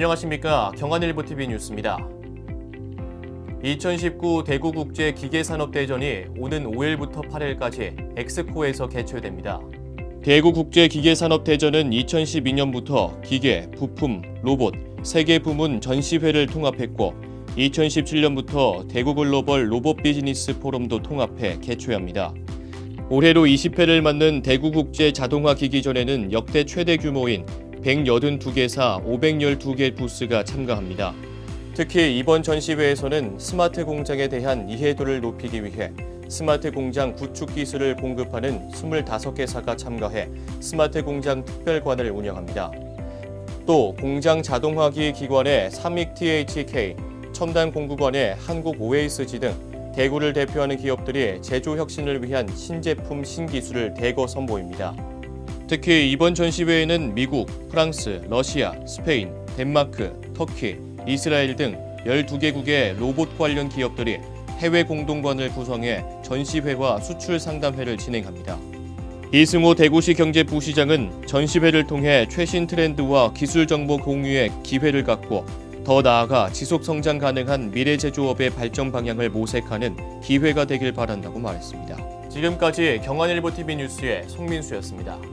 안녕하십니까 경안일보 TV 뉴스입니다. 2019 대구국제 기계산업대전이 오는 5일부터 8일까지 엑스코에서 개최됩니다. 대구국제기계산업대전은 2012년부터 기계, 부품, 로봇, 세계 부문 전시회를 통합했고 2017년부터 대구 글로벌 로봇 비즈니스 포럼도 통합해 개최합니다. 올해로 20회를 맞는 대구국제 자동화 기기전에는 역대 최대 규모인 182개사 512개 부스가 참가합니다. 특히 이번 전시회에서는 스마트 공장에 대한 이해도를 높이기 위해 스마트 공장 구축 기술을 공급하는 25개사가 참가해 스마트 공장 특별관을 운영합니다. 또 공장 자동화기 기관의 삼익 THK, 첨단 공구관의 한국 OASG 등 대구를 대표하는 기업들이 제조 혁신을 위한 신제품 신기술을 대거 선보입니다. 특히 이번 전시회에는 미국, 프랑스, 러시아, 스페인, 덴마크, 터키, 이스라엘 등 12개국의 로봇 관련 기업들이 해외 공동관을 구성해 전시회와 수출 상담회를 진행합니다. 이승호 대구시 경제부시장은 전시회를 통해 최신 트렌드와 기술 정보 공유의 기회를 갖고 더 나아가 지속 성장 가능한 미래 제조업의 발전 방향을 모색하는 기회가 되길 바란다고 말했습니다. 지금까지 경안일보 TV 뉴스의 송민수였습니다.